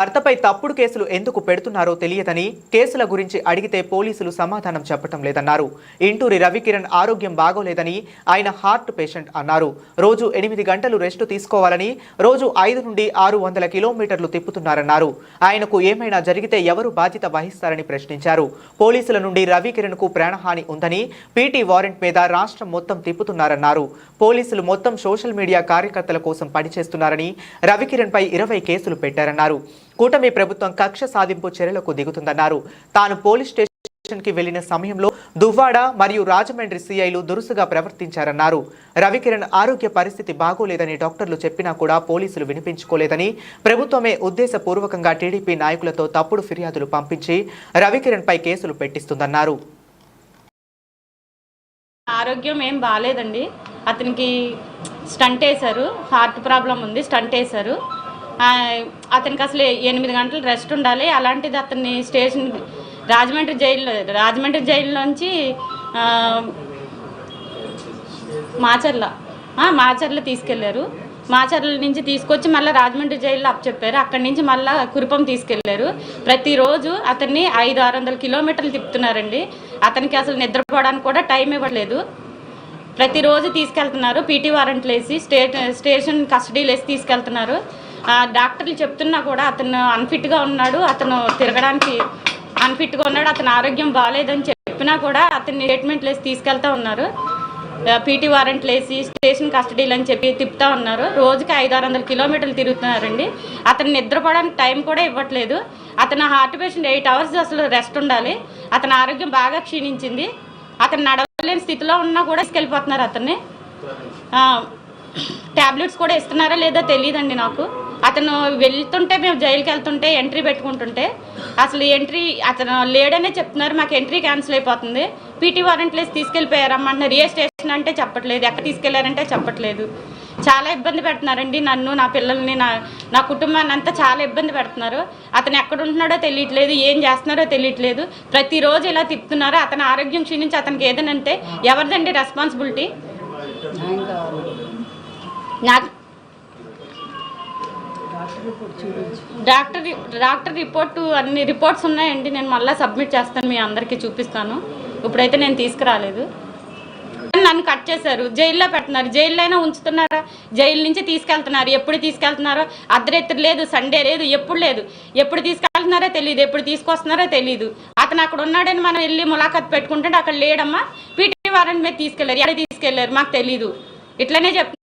భర్తపై తప్పుడు కేసులు ఎందుకు పెడుతున్నారో తెలియదని కేసుల గురించి అడిగితే పోలీసులు సమాధానం చెప్పటం లేదన్నారు. ఇంటూరి రవికిరణ్ ఆరోగ్యం బాగోలేదని ఆయన హార్ట్ పేషెంట్ అన్నారు. రోజు ఎనిమిది గంటలు రెస్ట్ తీసుకోవాలని రోజు ఐదు నుండి ఆరు వందల కిలోమీటర్లు తిప్పుతున్నారన్నారు. ఆయనకు ఏమైనా జరిగితే ఎవరు బాధ్యత వహిస్తారని ప్రశ్నించారు. పోలీసుల నుండి రవికిరణ్కు ప్రాణహాని ఉందని పీటీ వారెంట్ మీద రాష్ట్రం మొత్తం తిప్పుతున్నారన్నారు. పోలీసులు మొత్తం సోషల్ మీడియా కార్యకర్తల కోసం పనిచేస్తున్నారని రవికిరణ్ పై ఇరవై కేసులు పెట్టారన్నారు. కూటమి ప్రభుత్వం కక్ష సాధింపు చర్యలకు దిగుతుందన్నారు. తాను పోలీస్ స్టేషన్కి వెళ్ళిన సమయంలో దువ్వాడ మరియు రాజమండ్రి సీఐలు దురుసుగా ప్రవర్తించారన్నారు. రవికిరణ్ ఆరోగ్య పరిస్థితి బాగోలేదని డాక్టర్లు చెప్పినా కూడా పోలీసులు వినిపించుకోలేదని ప్రభుత్వమే ఉద్దేశపూర్వకంగా టీడీపీ నాయకులతో తప్పుడు ఫిర్యాదులు పంపించి రవికిరణ్ పై కేసులు పెట్టిస్తుందన్నారు. ఆరోగ్యం ఏం బాగాలేదండి అతనికి స్టంట్ వేశారు హార్ట్ ప్రాబ్లం ఉంది స్టంట్ వేశారు. అతనికి అసలు ఎనిమిది గంటలు రెస్ట్ ఉండాలి. అలాంటిది అతన్ని స్టేషన్ రాజమండ్రి జైల్లో రాజమండ్రి జైల్లోంచి మాచర్ల మాచర్ల తీసుకెళ్ళారు. మాచర్ల నుంచి తీసుకొచ్చి మళ్ళీ రాజమండ్రి జైల్లో అప్పచెప్పారు. అక్కడి నుంచి మళ్ళీ కురుపం తీసుకెళ్ళారు. ప్రతిరోజు అతన్ని ఐదు ఆరు వందల కిలోమీటర్లు తిప్పుతున్నారండి. అతనికి అసలు నిద్రపోవడానికి కూడా టైం ఇవ్వట్లేదు. ప్రతిరోజు తీసుకెళ్తున్నారు. పీటీ వారెంట్లు వేసి స్టేట్ స్టేషన్ కస్టడీలు వేసి తీసుకెళ్తున్నారు. డాక్టర్లు చెప్తున్నా కూడా అతను అన్ఫిట్గా ఉన్నాడు అతను తిరగడానికి అన్ఫిట్గా ఉన్నాడు అతని ఆరోగ్యం బాగాలేదని చెప్పినా కూడా అతన్ని ట్రీట్మెంట్లు వేసి తీసుకెళ్తా ఉన్నారు. పీటీ వారెంట్ వేసి స్టేషన్ కస్టడీలు అని చెప్పి తిప్పుతా ఉన్నారు. రోజుకి ఐదు ఆరు వందల కిలోమీటర్లు తిరుగుతున్నారండి. అతను నిద్రపోవడానికి టైం కూడా ఇవ్వట్లేదు. అతను హార్ట్ పేషెంట్ ఎయిట్ అవర్స్ అసలు రెస్ట్ ఉండాలి. అతని ఆరోగ్యం బాగా క్షీణించింది. అతను నడవలేని స్థితిలో ఉన్నా కూడా తీసుకెళ్ళిపోతున్నారు అతన్ని. ట్యాబ్లెట్స్ కూడా ఇస్తున్నారా లేదో తెలియదండి నాకు. అతను వెళ్తుంటే మేము జైలుకి వెళ్తుంటే ఎంట్రీ పెట్టుకుంటుంటే అసలు ఎంట్రీ అతను లేడనే చెప్తున్నారు మాకు ఎంట్రీ క్యాన్సిల్ అయిపోతుంది. పీటీ వారెంట్లేసి తీసుకెళ్ళిపోయారమ్మంటున్నారు ఏ స్టేషన్ అంటే చెప్పట్లేదు ఎక్కడ తీసుకెళ్ళారంటే చెప్పట్లేదు. చాలా ఇబ్బంది పెడుతున్నారండి నన్ను నా పిల్లల్ని నా నా కుటుంబాన్ని అంతా చాలా ఇబ్బంది పెడుతున్నారు. అతను ఎక్కడ ఉంటున్నాడో తెలియట్లేదు ఏం చేస్తున్నారో తెలియట్లేదు. ప్రతిరోజు ఇలా తిప్పుతున్నారు అతని ఆరోగ్యం క్షీణించి అతనికి ఏదైనా అంటే ఎవరిదండి రెస్పాన్సిబిలిటీ నాకు డాక్టర్ డాక్టర్ రిపోర్టు అన్ని రిపోర్ట్స్ ఉన్నాయండి. నేను మళ్ళీ సబ్మిట్ చేస్తాను మీ అందరికీ చూపిస్తాను. ఇప్పుడైతే నేను తీసుకురాలేదు. నన్ను కట్ చేశారు. జైల్లో పెడుతున్నారు. జైల్లో అయినా ఉంచుతున్నారా? జైలు నుంచి తీసుకెళ్తున్నారు. ఎప్పుడు తీసుకెళ్తున్నారో? అర్ధరాత్రి లేదు సండే లేదు ఎప్పుడు లేదు. ఎప్పుడు తీసుకెళ్తున్నారో తెలియదు ఎప్పుడు తీసుకొస్తున్నారో తెలియదు అతను అక్కడ ఉన్నాడని మనం వెళ్ళి ములాఖత్ పెట్టుకుంటే అక్కడ లేడమ్మా. పీటీ వారెంట్ మీద తీసుకెళ్ళారు. ఎక్కడ తీసుకెళ్ళారు? మాకు తెలియదు ఇట్లనే చెప్తున్నారు